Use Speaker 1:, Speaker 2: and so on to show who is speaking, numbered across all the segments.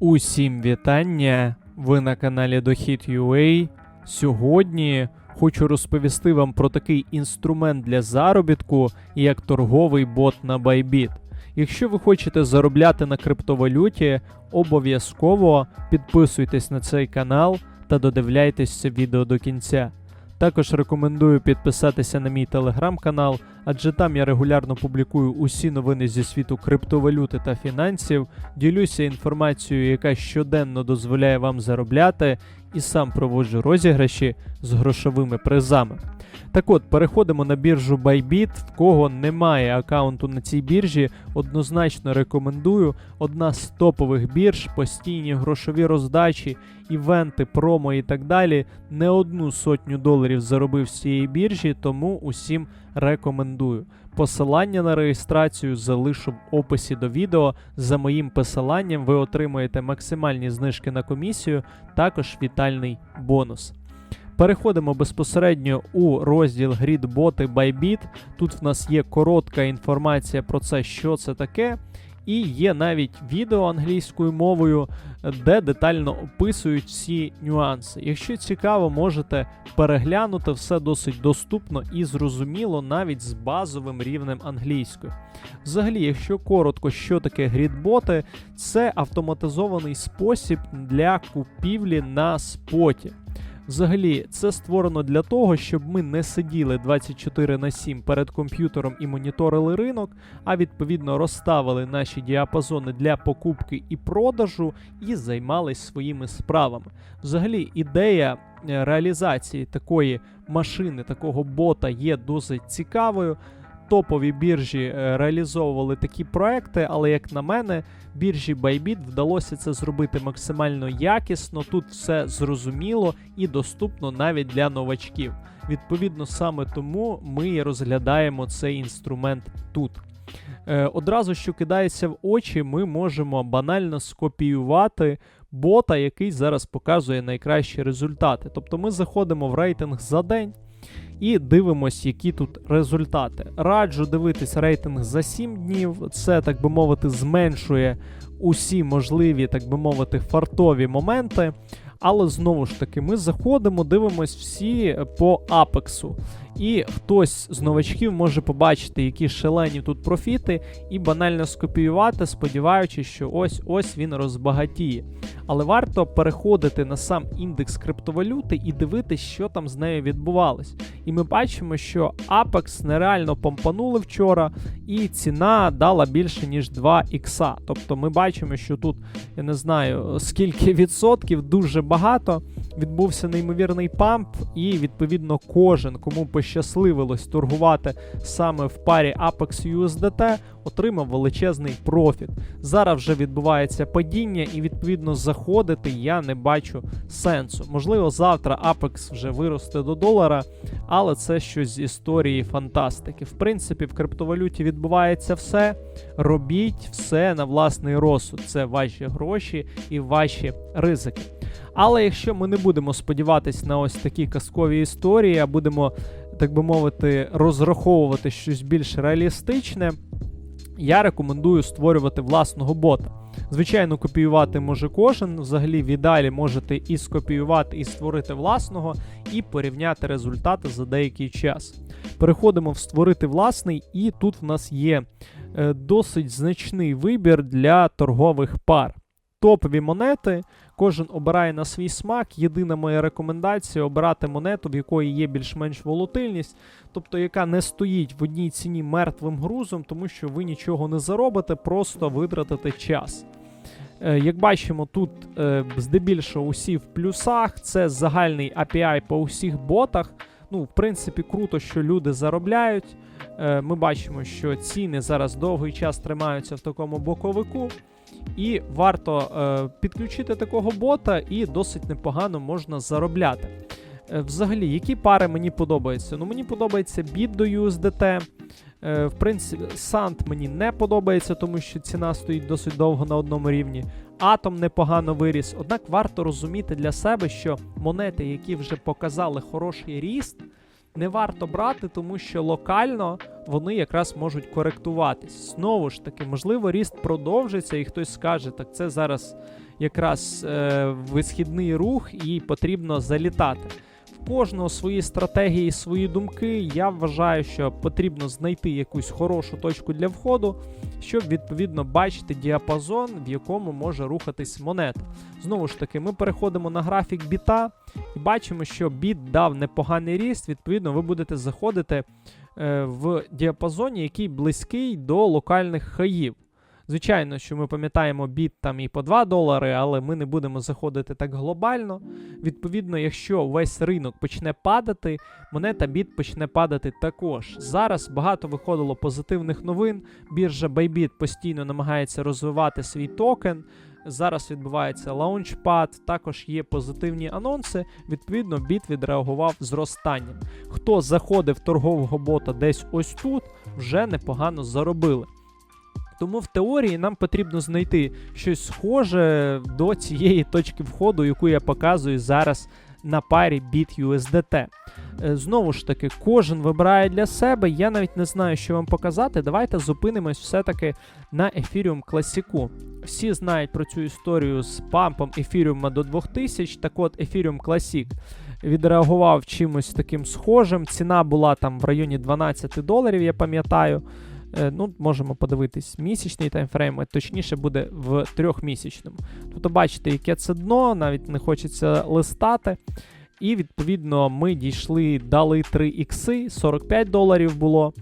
Speaker 1: Усім вітання! Ви на каналі Дохід.ua. Сьогодні хочу розповісти вам про такий інструмент для заробітку, як торговий бот на Bybit. Якщо ви хочете заробляти на криптовалюті, обов'язково підписуйтесь на цей канал та додивляйтесь це відео до кінця. Також рекомендую підписатися на мій телеграм-канал, адже там я регулярно публікую усі новини зі світу криптовалюти та фінансів, ділюся інформацією, яка щоденно дозволяє вам заробляти, і сам проводжу розіграші з грошовими призами. Так от, переходимо на біржу Bybit. В кого немає аккаунту на цій біржі, однозначно рекомендую. Одна з топових бірж, постійні грошові роздачі, івенти, промо і так далі. Не одну сотню доларів заробив з цієї біржі, тому усім рекомендую. Посилання на реєстрацію залишу в описі до відео. За моїм посиланням ви отримуєте максимальні знижки на комісію, також вітальний бонус. Переходимо безпосередньо у розділ Grid-боти Bybit. Тут в нас є коротка інформація про це, що це таке. І є навіть відео англійською мовою, де детально описують всі нюанси. Якщо цікаво, можете переглянути все досить доступно і зрозуміло навіть з базовим рівнем англійської. Взагалі, якщо коротко, що таке грідботи, це автоматизований спосіб для купівлі на споті. Взагалі, це створено для того, щоб ми не сиділи 24 на 7 перед комп'ютером і моніторили ринок, а відповідно розставили наші діапазони для покупки і продажу і займались своїми справами. Взагалі, ідея е, реалізації такої машини, такого бота є досить цікавою. Топові біржі е, реалізовували такі проекти, але як на мене, біржі Bybit вдалося це зробити максимально якісно. Тут все зрозуміло і доступно навіть для новачків. Відповідно, саме тому ми розглядаємо цей інструмент тут. Е, одразу, що кидається в очі, ми можемо банально скопіювати бота, який зараз показує найкращі результати. Тобто ми заходимо в рейтинг за день. І дивимось, які тут результати. Раджу дивитись рейтинг за 7 днів. Це, так би мовити, зменшує усі можливі, так би мовити, фартові моменти. Але знову ж таки, ми заходимо, дивимось всі по апексу. І хтось з новачків може побачити, які шалені тут профіти, і банально скопіювати, сподіваючись, що ось ось він розбагатіє. Але варто переходити на сам індекс криптовалюти і дивитися, що там з нею відбувалось. І ми бачимо, що Apex нереально помпанули вчора, і ціна дала більше, ніж 2 ікса. Тобто ми бачимо, що тут, я не знаю, скільки відсотків, дуже багато. Відбувся неймовірний памп, і відповідно кожен, кому пощасливилось торгувати саме в парі Apex USDT, отримав величезний профіт. Зараз вже відбувається падіння, і відповідно заходити я не бачу сенсу. Можливо, завтра Apex вже виросте до долара, але це щось з історії фантастики. В принципі, в криптовалюті відбувається все. Робіть все на власний розсуд. Це ваші гроші і ваші ризики. Але якщо ми не будемо сподіватись на ось такі казкові історії, а будемо, так би мовити, розраховувати щось більш реалістичне, я рекомендую створювати власного бота. Звичайно, копіювати може кожен. Взагалі, в ідеалі можете і скопіювати, і створити власного, і порівняти результати за деякий час. Переходимо в створити власний, і тут в нас є е, досить значний вибір для торгових пар. Топові монети. Кожен обирає на свій смак. Єдина моя рекомендація обирати монету, в якої є більш-менш волатильність, тобто яка не стоїть в одній ціні мертвим грузом, тому що ви нічого не заробите, просто витратите час. Е, Як бачимо, тут е, здебільшого усі в плюсах, це загальний API по усіх ботах. Ну, в принципі, круто, що люди заробляють. Е, Ми бачимо, що ціни зараз довгий час тримаються в такому боковику. І варто е, підключити такого бота, і досить непогано можна заробляти. Е, взагалі, які пари мені подобаються? Ну, мені подобається BIT до USDT. Е, в принципі, Sant мені не подобається, тому що ціна стоїть досить довго на одному рівні. Атом непогано виріс. Однак варто розуміти для себе, що монети, які вже показали хороший ріст, не варто брати, тому що локально вони якраз можуть коректуватись. Знову ж таки, можливо, ріст продовжиться, і хтось скаже, так це зараз якраз е, висхідний рух і потрібно залітати. В кожного свої стратегії, свої думки. Я вважаю, що потрібно знайти якусь хорошу точку для входу, щоб відповідно бачити діапазон, в якому може рухатись монета. Знову ж таки, ми переходимо на графік біта і бачимо, що біт дав непоганий ріст. Відповідно, ви будете заходити е, в діапазоні, який близький до локальних хаїв. Звичайно, що ми пам'ятаємо біт там і по 2 долари, але ми не будемо заходити так глобально. Відповідно, якщо весь ринок почне падати, монета біт почне падати також. Зараз багато виходило позитивних новин. Біржа Bybit постійно намагається розвивати свій токен. Зараз відбувається лаунчпад, також є позитивні анонси. Відповідно, біт відреагував зростанням. Хто заходив торгового бота десь ось тут, вже непогано заробили. Тому в теорії нам потрібно знайти щось схоже до цієї точки входу, яку я показую зараз на парі BIT-USDT. Е, Знову ж таки, кожен вибирає для себе. Я навіть не знаю, що вам показати. Давайте зупинимось все-таки на Ethereum Classic. Всі знають про цю історію з пампом Ethereum до 2000. Так от, Ethereum Classic відреагував чимось таким схожим. Ціна була там в районі 12 доларів, я пам'ятаю. Е, Ну, можемо подивитись місячний таймфрейм, а точніше буде в трьохмісячному. Тобто, бачите, яке це дно, навіть не хочеться листати. І відповідно ми дійшли, дали 3 ікси, 45 доларів було.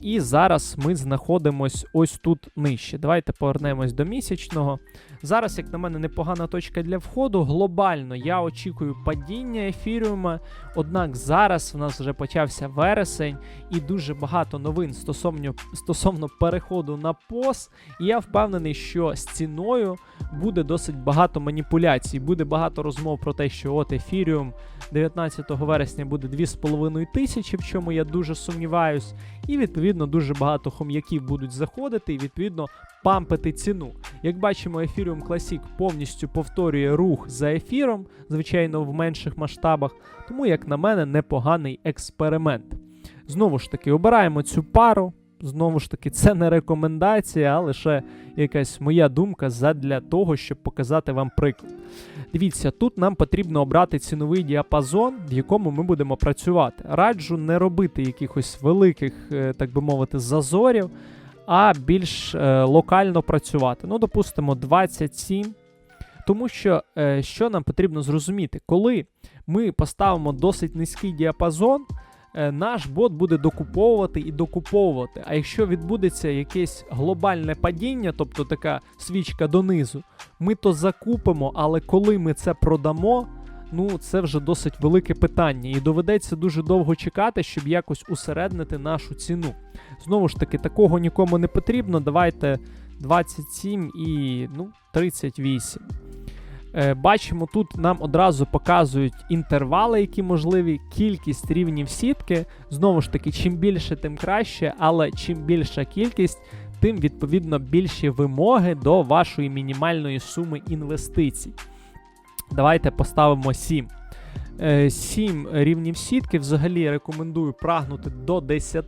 Speaker 1: І зараз ми знаходимось ось тут нижче. Давайте повернемось до місячного. Зараз, як на мене, непогана точка для входу. Глобально я очікую падіння ефіріума. Однак зараз в нас вже почався вересень і дуже багато новин стосовно, стосовно переходу на POS. І я впевнений, що з ціною буде досить багато маніпуляцій. Буде багато розмов про те, що от ефіріум 19 вересня буде 2,5 тисячі, в чому я дуже сумніваюсь. І відповідно дуже багато хом'яків будуть заходити і відповідно пампити ціну. Як бачимо, Ethereum Classic повністю повторює рух за ефіром, звичайно, в менших масштабах, тому, як на мене, непоганий експеримент. Знову ж таки, обираємо цю пару. Знову ж таки, це не рекомендація, а лише якась моя думка задля того, щоб показати вам приклад. Дивіться, тут нам потрібно обрати ціновий діапазон, в якому ми будемо працювати. Раджу не робити якихось великих, е, так би мовити, зазорів, а більш е, локально працювати. Ну, допустимо, 27. Тому що е, що нам потрібно зрозуміти, коли ми поставимо досить низький діапазон, е, наш бот буде докуповувати і докуповувати. А якщо відбудеться якесь глобальне падіння, тобто така свічка донизу, ми то закупимо, але коли ми це продамо, ну це вже досить велике питання, і доведеться дуже довго чекати, щоб якось усереднити нашу ціну. Знову ж таки, такого нікому не потрібно. Давайте 27 і ну, 38. Е, бачимо, тут нам одразу показують інтервали, які можливі, кількість рівнів сітки. Знову ж таки, чим більше, тим краще, але чим більша кількість, тим відповідно більші вимоги до вашої мінімальної суми інвестицій. Давайте поставимо 7. 7 рівнів сітки. Взагалі рекомендую прагнути до 10.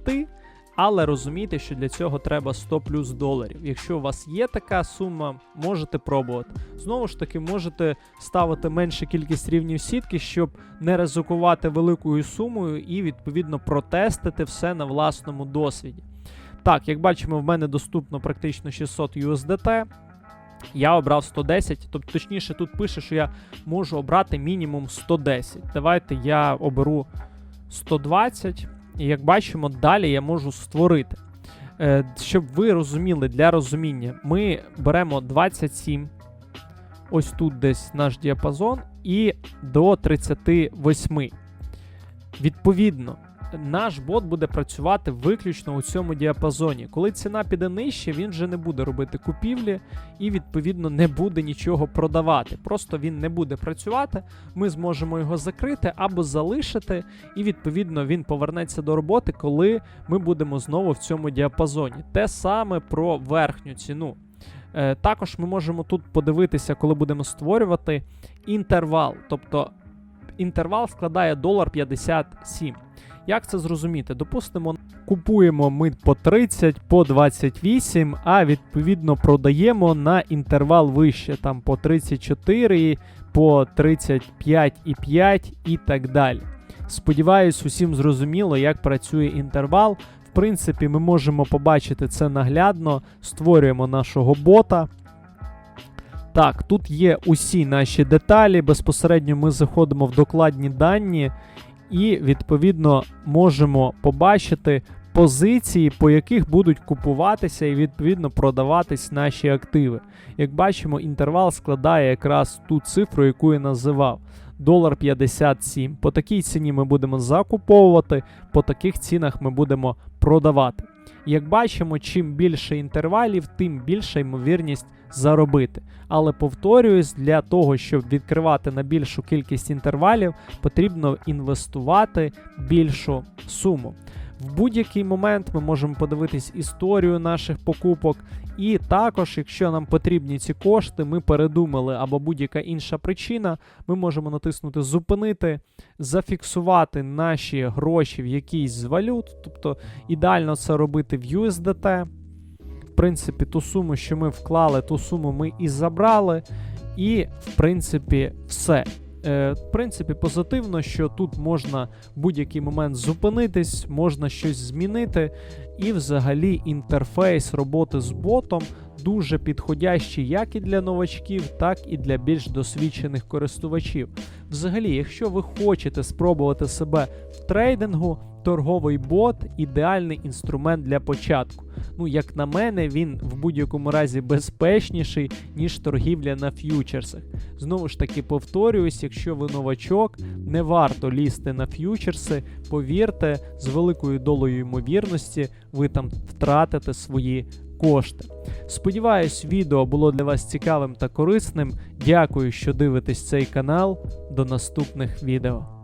Speaker 1: Але розумійте, що для цього треба 100 плюс доларів. Якщо у вас є така сума, можете пробувати. Знову ж таки, можете ставити меншу кількість рівнів сітки, щоб не ризикувати великою сумою і відповідно протестити все на власному досвіді. Так, як бачимо, в мене доступно практично 600 USDT. Я обрав 110, тобто точніше тут пише, що я можу обрати мінімум 110. Давайте я оберу 120. І як бачимо, далі я можу створити. Е, щоб ви розуміли для розуміння, ми беремо 27, ось тут десь наш діапазон, і до 38. Відповідно, наш бот буде працювати виключно у цьому діапазоні. Коли ціна піде нижче, він вже не буде робити купівлі і, відповідно, не буде нічого продавати. Просто він не буде працювати. Ми зможемо його закрити або залишити, і, відповідно, він повернеться до роботи, коли ми будемо знову в цьому діапазоні. Те саме про верхню ціну. Е, також ми можемо тут подивитися, коли будемо створювати інтервал. Тобто інтервал складає $1,57. Як це зрозуміти? Допустимо, купуємо ми по 30, по 28, а відповідно продаємо на інтервал вище, там по 34, по 35,5 і так далі. Сподіваюсь, усім зрозуміло, як працює інтервал. В принципі, ми можемо побачити це наглядно. Створюємо нашого бота. Так, тут є усі наші деталі. Безпосередньо ми заходимо в докладні дані і, відповідно, можемо побачити позиції, по яких будуть купуватися і відповідно продаватись наші активи. Як бачимо, інтервал складає якраз ту цифру, яку я називав. Долар 57. По такій ціні ми будемо закуповувати, по таких цінах ми будемо продавати. Як бачимо, чим більше інтервалів, тим більша ймовірність заробити. Але повторююсь, для того, щоб відкривати на більшу кількість інтервалів, потрібно інвестувати більшу суму. В будь-який момент ми можемо подивитись історію наших покупок, і також, якщо нам потрібні ці кошти, ми передумали або будь-яка інша причина, ми можемо натиснути Зупинити, зафіксувати наші гроші в якійсь з валют, тобто ідеально це робити в USDT. В принципі, ту суму, що ми вклали, ту суму ми і забрали. І, в принципі, все. Е, В принципі, позитивно, що тут можна будь-який момент зупинитись, можна щось змінити. І взагалі інтерфейс роботи з ботом дуже підходящий як і для новачків, так і для більш досвідчених користувачів. Взагалі, якщо ви хочете спробувати себе в трейдингу, торговий бот ідеальний інструмент для початку. Ну, як на мене, він в будь-якому разі безпечніший, ніж торгівля на ф'ючерсах. Знову ж таки, повторююсь, якщо ви новачок, не варто лізти на ф'ючерси. Повірте, з великою долею ймовірності ви там втратите свої кошти. Сподіваюсь, відео було для вас цікавим та корисним. Дякую, що дивитесь цей канал. До наступних відео.